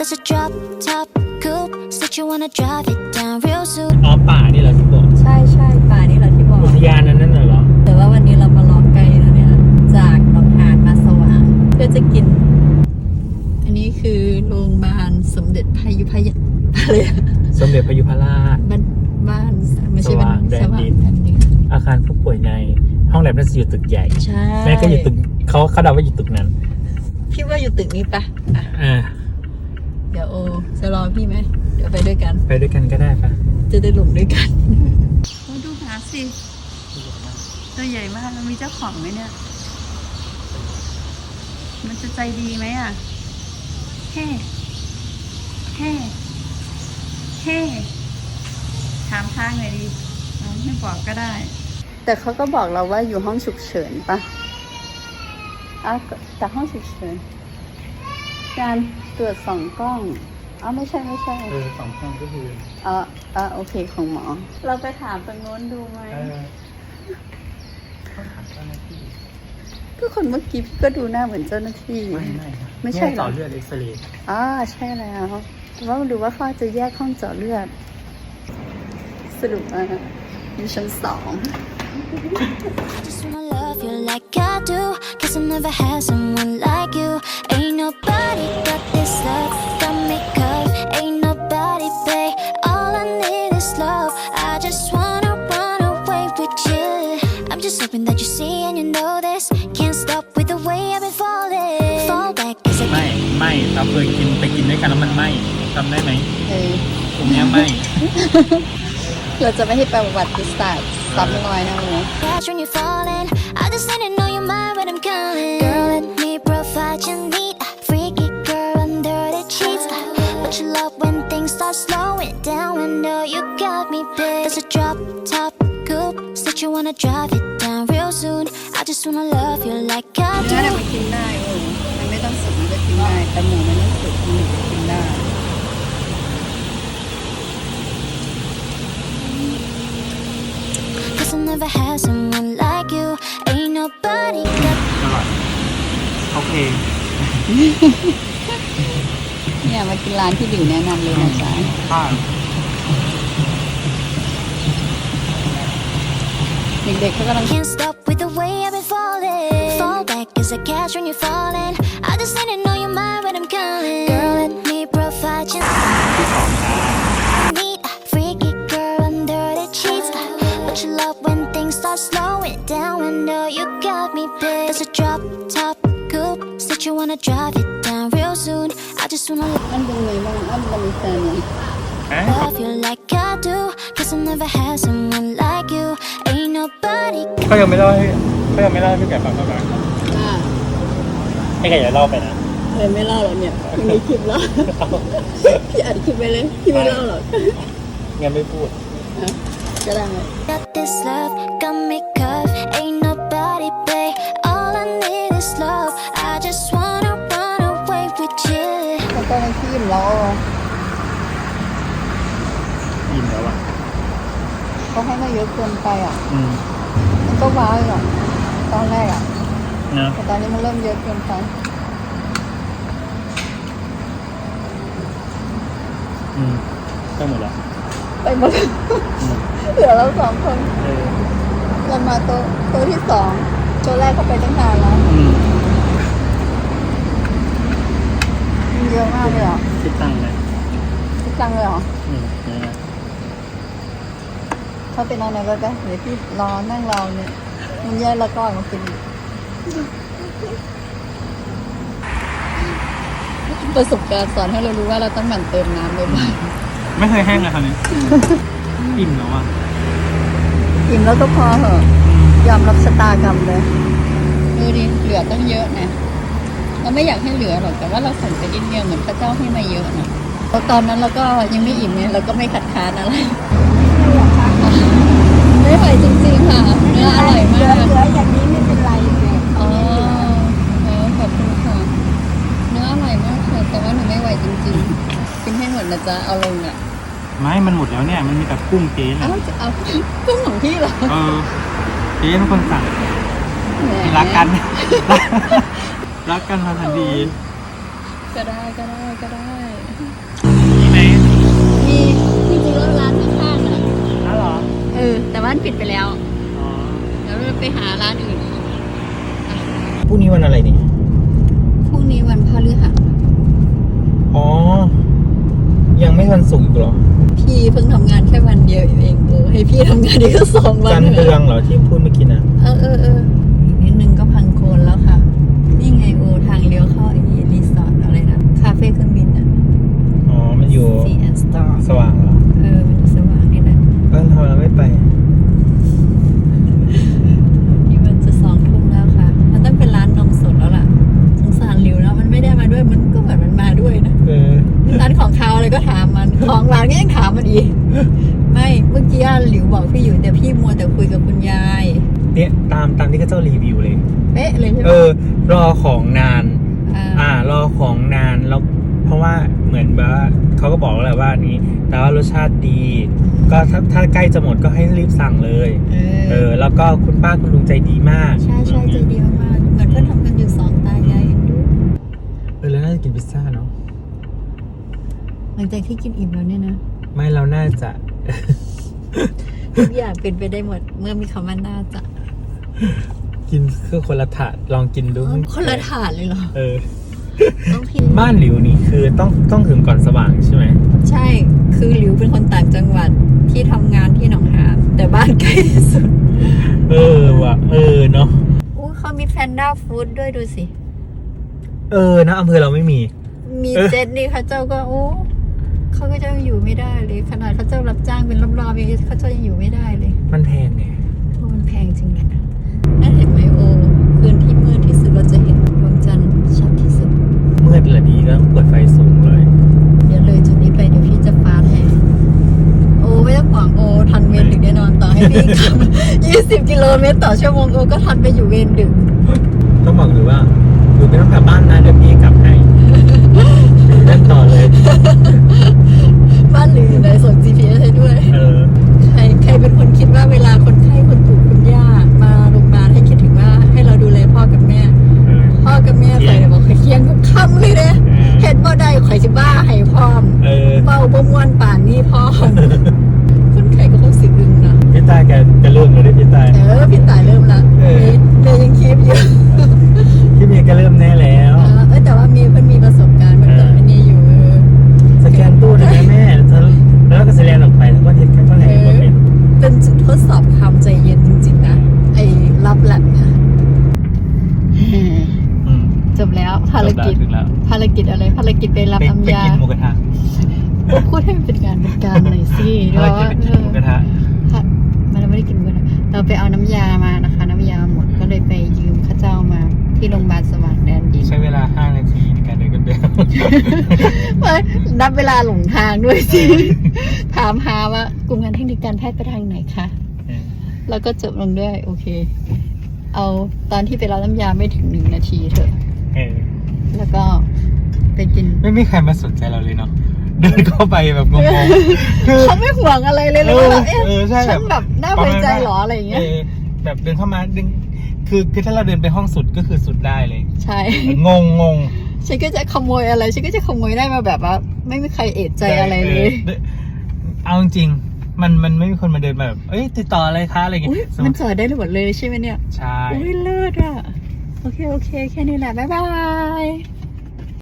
There's a drop top coupe. Said you wanna drive it down real soon. อ๋อป่านี่เหรอที่บอกใช่ใช่ป่านี่แหละที่บอกอุทยานนั้นนั่นน่ะเหรอ แต่ว่าวันนี้เรามารอไกลแล้วเนี่ย จากหนองหานมาสว่างเพื่อจะกิน อันนี้คือโรงพยาบาลสมเด็จพยุพยอะไรอะสมเด็จพยุพราช บ้านบ้านไม่ใช่บ้านสว่างแดนดินสว่างแดนดิน อาคารผู้ป่วยใน ห้องแลบน่าจะอยู่ตึกใหญ่ ใช่แม่ก็อยู่ตึกเขาเขาเดาว่าอยู่ตึกนั้น พี่ว่าอยู่ตึกนี้ปะอะอ่า เดี๋ยวโอจะรอพี่ไหม เดี๋ยวไปด้วยกัน ไปด้วยกันก็ได้ปะจะได้หลงด้วยกันโอ้ดูหาสิ ตัวใหญ่มากมันมีเจ้าของไหมเนี่ย มันจะใจดีไหมอะ เฮ้เฮ้เฮ้ถามทางหน่อยดีน้องไม่บอกก็ได้ แต่เขาก็บอกเราว่าอยู่ห้องฉุกเฉินปะอ้าวแต่ห้องฉุกเฉิน การตรวจสองกล้องอ้าวไม่ใช่ไม่ใช่เออสองห้องก็คืออ่าอ่าโอเคของหมอ เราไปถามตรงโน้นดูไหมเออเขาถามเจ้าหน้าที่ก็คนเมื่อกี้พี่ก็ดูหน้าเหมือนเจ้าหน้าที่ ไม่ไม่ไม่ใช่เหรอต่อเลือดเอ็กซเรย์อ่าใช่แล้วแต่ว่าดูว่าเขาจะแยกห้องเจาะเลือด สรุปอะอยู่ชั้นสอง Just wanna love you like I do. Cause I never had someone like you. Ain't nobody got this love. Got me covered. Ain't nobody, babe. All I need is love. I just wanna run away with you. I'm just hoping that you see and you know this. Can't stop with the way I've been falling. Fall back as I ไม่ ไม่เราเคยกินไปกินด้วยกันแล้วมันไหมจำได้ไหมเออตรงเนี้ยไหมเราจะไม่ให้ประวัติศาสตร์ ซ้ำรอยนะหนู catch when you're falling. I just need to know you're mine when I'm calling. Girl, let me provide you need. Freaky girl under the sheets. But you love when things start slowing down. I know you got me, babe. There's a drop top coupe. Said you wanna drive it down real soon. I just wanna love you like I เนื้อเนี่ย do. มันกินได้โอ้มันไม่ต้องสุกมันก็กินได้ แต่หมูมันต้องสุก เค เนี่ยมากินร้านที่ดิวแนะนำเลยนะจ๊ะ ข้าว เด็กๆเขากำลัง Can't stop with the way I've been falling. Fall back as I catch when you're falling. I just need to know you're mine when I'm calling. Girl, let me provide you. ที่สองจ้า Need a freaky girl under the sheets. But you love when things start slowing down. I know you got me, babe. There's a drop top coupe. Said you wanna drive it down real soon. I just wanna อันเป็นไงบ้างอันเป็นแฟนเนี่ยเอ๊ะ love you like I do. Cause I never had someone like you. Ain't nobody เขายังไม่เล่าให้เขายังไม่เล่าให้พี่แกฟังก่อนนะอ่าให้แกอย่าเล่าไปนะเลยไม่เล่าหรอกเนี่ยพี่มีคลิปแล้วพี่อัดคลิปไปเลยพี่ไม่เล่าหรอกงั้นไม่พูดอะก็ได้ got this love, got me แล้วอิ่มแล้วอะเขาให้มาเยอะเกินไปอะ อืมมันก็ว้าวอยู่อะตอนแรกอะเนอะแต่ตอนนี้มันเริ่มเยอะเกินไปอืมก็หมดแล้วไปหมดเลยเหลือเราสองคนเออเรามาโต๊ะโต๊ะที่สองโต๊ะแรกก็ไปตั้งนานแล้วอืมมันเยอะมากเลยเหรอะคิดตังค์เลย คิดตังค์เลยเหรออืมเนี่ยนะเขาเป็นอะไรไปไปเดี๋ยวพี่รอนั่งรอเนี่ยมันแย่แล้วก็มากินอีกประสบการณ์สอนให้เรารู้ว่าเราต้องหมั่นเติมน้ำบ่อยไม่เคยแห้งเลยคราวนี้ อิ่มแล้วอะๆอิ่มแล้วก็พอเหอะยอมรับชะตากรรมเลยดูดิเหลือตั้งเยอะนะเราไม่อยากให้เหลือหรอกแต่ว่าเราสั่งไปนิดเดียวเหมือนพระเจ้าให้มาเยอะนะเพราะ ตอนนั้นเราก็ยังไม่อิ่มเนี่ยเราก็ไม่ขัดค้านอะไรไม่ไหวจริงๆค่ะเนื้ออร่อยมากเหลืออย่างนี้ไม่เป็นไรเลยอ๋ออ๋อขอบคุณค่ะเนื้ออร่อยมากค่ะแต่ว่าหนูไม่ไหวจริงๆกินให้หมดนะจ๊ะเอาลงอะไม่มันหมดแล้วเนี่ย มันมีแต่กุ้งเจ๊เอ้านะจะเอากุ้งของพี่เหรอเออเจ๊เป็นคนสั่งแหมรักกันรักกันมาทันที ก็ได้ก็ได้ก็ได้มีไหมมีจริงแล้วร้านข้างๆอะอ้หรอ เออ แต่ว่านปิดไปแล้วอ๋อ เดี๋ยวไปหาร้านอื่นอีกพรุ่งนี้วันอะไรนี่ พรุ่งนี้วันพฤหัสอ๋อ ยังไม่วันศุกร์อีกหรอ พี่เพิ่งทำงานแค่วันเดียวเองเออให้พี่ทำงานอีกสองวันจันทร์เดืองเหรอที่พูดเมื่อกี้นะ เออเออ แต่พี่มัวแต่คุยกับคุณยายเนี่ยตามตามที่เขาเจ้ารีวิวเลย เป๊ะเลยใช่ไหมเออ รอของนานอ่าอ่ารอของนานแล้วเพราะว่าเหมือนแบบว่าเขาก็บอกแล้วแหละว่านี้ แต่ว่ารสชาติดี ก็ถ้าถ้าใกล้จะหมดก็ให้รีบสั่งเลย เอเอออแล้วก็คุณป้าคุณลุงใจดีมาก ใช่ใช่ใจดีมากๆเหมือนเพื่อนทำกันอยู่สองตายายเองดูเออแล้วน่าจะกินพิซซ่าเนาะหลังจากที่กินอิ่มแล้วเนี่ยนะ ไม่เราน่าจะ ทุกอย่างเป็นไปได้หมด เมื่อมีคำว่าน่าจะ กินคือคนละถาดลองกินดูคนละถาดเลยเหรอ เออ ต้องพิมบ้านหลิวนี่คือต้องต้องถึงก่อนสว่างใช่ไหม ใช่ คือหลิวเป็นคนต่างจังหวัดที่ทำงานที่หนองหานแต่บ้านใกล้ที่สุดเออว่ะ เออเนาะ อู้เขามีแพนด้าฟู้ดด้วยดูสิ เออนะอำเภอเราไม่มี มีเออเจ็ตนี่เข้าเจ้าก็โอ้ เขาก็จะอยู่ไม่ได้เลย ขนาดเขาเจ้ารับจ้างเป็นรอบๆเองเขาเจ้ายังอยู่ไม่ได้เลยมันแพงไงเพราะมันแพงจริงแหละนั่นเห็นไหมโอคืนที่มืดที่สุดเราจะเห็นดวงจันทร์ชัดที่สุดเมื่อละดีก็ต้องเปิดไฟสูงเลย เดี๋ยวเลยจุดนี้ไปเดี๋ยวพี่จะฟาดให้โอ้ไม่ต้องห่วงโอทันเวรดึกแน่นอนต่อให้พี่ขับ20กิโลเมตรต่อชั่วโมงโอก็ทันไปอยู่เวรดึกต้องบอกหรือว่าหรือไม่ต้องกลับบ้านนะเดี๋ยวพี่กลับให้ เล่นต่อเลยบ้าน หรืออยู่ รกิจ ถึงแล้วภารกิจอะไร ภารกิจไปรับไปน้ำไปยา กินหมูกระทะพูดให้มันเป็นการเป็นการหน่อยสิภารกิจไปกินหมูกระทะค่ะมันไม่ได้กินกันเราไปเอาน้ำยามานะคะ น้ำยาหมดก็เลยไปยืมข้าเจ้ามาที่โรงพยาบาลสว่างแดนดิน ใช้เวลา 5 นาทีในการเดินกันเดินเอ้ยนับเวลาหลงทางด้วยสิ ถามหาว่ากลุ่มงานเทคนิคการแพทย์ไปทางไหนคะ แล้วก็จบลงด้วย โอเค เอาตอนที่ไปรับน้ำยาไม่ถึงหนึ่งนาทีเถอะเออ แล้วก็ไปกิน ไม่มีใครมาสนใจเราเลยเนาะเดินเข้าไปแบบงงๆคือ เขาไม่ห่วงอะไรเลยเลยเออว่าแบบเอ๊ะเออใช่ฉันแบบน่าไว้ใจเหรออะไรอย่างเงี้ยแบบเดินเข้ามาดึงคือคือถ้าเราเดินไปห้องสุดก็คือสุดได้เลย ใช่ งงงงฉันก็จะขโมยอะไร ฉันก็จะขโมยได้มาแบบว่า ไม่มีใครเอะใจอะไรเลย ออเอาจริงๆมันมันไม่มีคนมาเดินมาแบบเอ้ยติดต่ออะไรคะอะไรอย่างอุ้ยเงี้ยสมมัมนติจอดได้หมดเลยใช่ไหมเนี่ย ใช่ อุ้ยเลิศอะ โอเค โอเค แค่นี้แหละ บ๊ายบาย